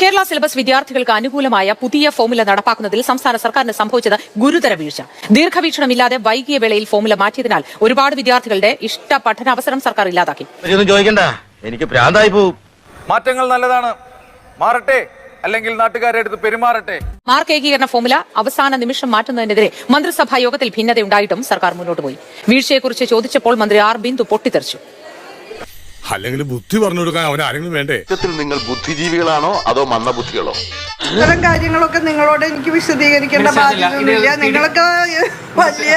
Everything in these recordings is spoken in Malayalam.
കേരള സിലബസ് വിദ്യാർത്ഥികൾക്ക് അനുകൂലമായ പുതിയ ഫോമുല നടപ്പാക്കുന്നതിൽ സംസ്ഥാന സർക്കാരിന് സംഭവിച്ചത് ഗുരുതര വീഴ്ച. ദീർഘവീക്ഷണമില്ലാതെ വൈകിയ വേളയിൽ ഫോമുല മാറ്റിയതിനാൽ ഒരുപാട് വിദ്യാർത്ഥികളുടെ ഇഷ്ട പഠനാവസരം സർക്കാർ ഇല്ലാതാക്കി. എനിക്ക് പോകും മാറ്റങ്ങൾ നല്ലതാണ്. മാറട്ടെ. അല്ലെങ്കിൽ നാട്ടുകാരെ അടുത്ത് പെരുമാറട്ടെ. മാർക്ക് ഏകീകരണ ഫോമുല അവസാന നിമിഷം മാറ്റുന്നതിനെതിരെ മന്ത്രിസഭാ യോഗത്തിൽ ഭിന്നതയുണ്ടായിട്ടും സർക്കാർ മുന്നോട്ട് പോയി. വീഴ്ചയെക്കുറിച്ച് ചോദിച്ചപ്പോൾ മന്ത്രി ആർ ബിന്ദു പൊട്ടിത്തെറിച്ചു. അല്ലെങ്കിൽ ബുദ്ധി പറഞ്ഞു കൊടുക്കാൻ അവൻ ആരെങ്കിലും വേണ്ടേ? സത്യത്തിൽ നിങ്ങൾ ബുദ്ധിജീവികളാണോ അതോ മന്ദബുദ്ധികളോ? ഇത്തരം കാര്യങ്ങളൊക്കെ നിങ്ങളോട് എനിക്ക് വിശദീകരിക്കേണ്ട ബാധ്യതയൊന്നുമില്ല നിങ്ങളൊക്കെ വലിയ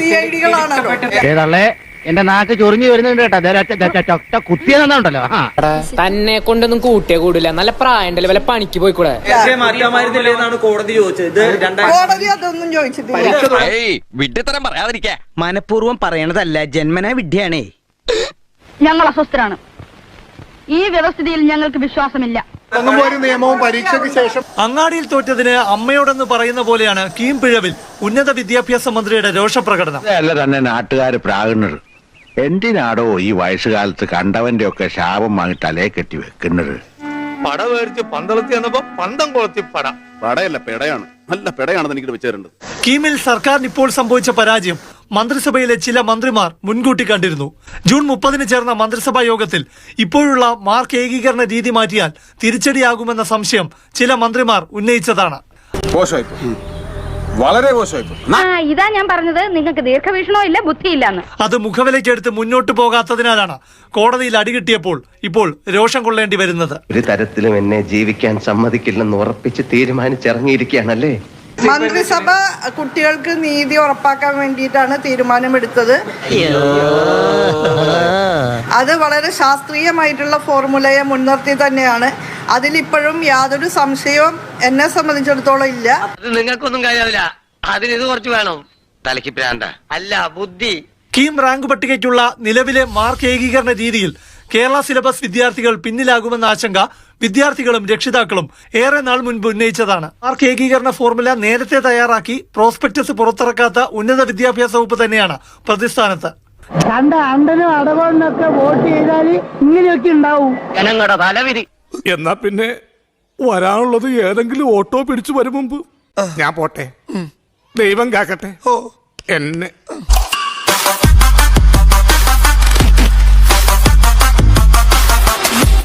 സി ഐ ഡികളാണല്ലോ ഏതള്ളേ എന്റെ നാക്ക് ചൊറിഞ്ഞു വരുന്നുണ്ട് കേട്ടോ. കുത്തിയെന്നുണ്ടല്ലോ തന്നെ കൊണ്ടൊന്നും കൂട്ടിയേ കൂടില്ല. നല്ല പ്രായം വല്ല പണിക്ക് പോയിക്കൂടെ? കോടതി ചോദിച്ചത്. ഇത് രണ്ടായിരത്തി കോടതി അതൊന്നും ചോദിച്ചിട്ടില്ല. വിഡ്ഢിത്തരം പറയാതിരിക്കാ. മനഃപൂർവം പറയണതല്ല ജന്മനാ വിദ്യയാണേ ഞങ്ങൾ അസ്വസ്ഥരാണ്. ഈ വ്യവസ്ഥിതിയിൽ ഞങ്ങൾക്ക് വിശ്വാസമില്ല. അങ്ങാടിയിൽ തോറ്റതിന് അമ്മയോടെന്ന് പറയുന്ന പോലെയാണ് കീംപിഴവിൽ ഉന്നത വിദ്യാഭ്യാസ മന്ത്രിയുടെ രോഷപ്രകടനം. അല്ല തന്നെ നാട്ടുകാർ പ്രാകുന്നത്. എന്തിനാടോ ഈ വയസ്സുകാലത്ത് കണ്ടവന്റെ ഒക്കെ ശാപം വാങ്ങി തലേ കെട്ടി വെക്കുന്നത്? പട മേടിച്ച് പന്തളത്തി എന്നപ്പോ പന്തം കൊളത്തി പട. പടയല്ല പെടയാണ്. നല്ല പെടയാണെന്ന് എനിക്ക് വെച്ചിട്ടുണ്ട് കീമിൽ സർക്കാരിന് ഇപ്പോൾ സംഭവിച്ച പരാജയം മന്ത്രിസഭയിലെ ചില മന്ത്രിമാർ മുൻകൂട്ടി കണ്ടിരുന്നു. ജൂൺ മുപ്പതിന് ചേർന്ന മന്ത്രിസഭാ യോഗത്തിൽ ഇപ്പോഴുള്ള മാർക്ക് ഏകീകരണ രീതി മാറ്റിയാൽ തിരിച്ചടിയാകുമെന്ന സംശയം ചില മന്ത്രിമാർ ഉന്നയിച്ചതാണ്. വളരെ ഇതാ ഞാൻ പറഞ്ഞത്. നിങ്ങൾക്ക് ദീർഘവീക്ഷണോ ഇല്ല ബുദ്ധിയില്ലെന്ന് അത് മുഖവിലയ്ക്കെടുത്ത് മുന്നോട്ട് പോകാത്തതിനാലാണ് കോടതിയിൽ അടികിട്ടിയപ്പോൾ ഇപ്പോൾ രോഷം കൊള്ളേണ്ടി വരുന്നത്. ഒരു തരത്തിലും എന്നെ ജീവിക്കാൻ സമ്മതിക്കില്ലെന്ന് ഉറപ്പിച്ച് തീരുമാനിച്ചിറങ്ങിയിരിക്കുകയാണല്ലേ? മന്ത്രിസഭ കുട്ടികൾക്ക് നീതി ഉറപ്പാക്കാൻ വേണ്ടിയിട്ടാണ് തീരുമാനമെടുത്തത്. അത് വളരെ ശാസ്ത്രീയമായിട്ടുള്ള ഫോർമുലയെ മുൻനിർത്തി തന്നെയാണ്. അതിലിപ്പോഴും യാതൊരു സംശയവും എന്നെ സംബന്ധിച്ചിടത്തോളം ഇല്ല. അത് നിങ്ങൾക്കൊന്നും കഴിയാവില്ല അതിന് ഇത് കുറച്ച് വേണം. തലക്കിപ്പിരാണ്ട അല്ല ബുദ്ധി. കീം റാങ്ക് പട്ടികയ്ക്കുള്ള നിലവിലെ മാർക്ക് ഏകീകരണ രീതിയിൽ കേരള സിലബസ് വിദ്യാർത്ഥികൾ പിന്നിലാകുമെന്ന ആശങ്ക വിദ്യാർത്ഥികളും രക്ഷിതാക്കളും ഏറെ നാൾ മുൻപ് ഉന്നയിച്ചതാണ്. മാർക്ക് ഏകീകരണ ഫോർമുല നേരത്തെ തയ്യാറാക്കി പ്രോസ്പെക്ടസ് പുറത്തിറക്കാത്ത ഉന്നത വിദ്യാഭ്യാസ വകുപ്പ് തന്നെയാണ് പ്രതിസ്ഥാനത്ത്. കണ്ട അണ്ടനും അടവണ്ണൊക്കെ വോട്ട് ചെയ്താൽ ഇങ്ങനെയൊക്കെ ഉണ്ടാവും. ജനങ്ങളുടെ തലവിധി. എന്നാ പിന്നെ വരാനുള്ളത് ഏതെങ്കിലും ഓട്ടോ പിടിച്ചു വരും മുമ്പ്. ഞാൻ പോട്ടെ. ദൈവം കാക്കട്ടെ. എന്നെ.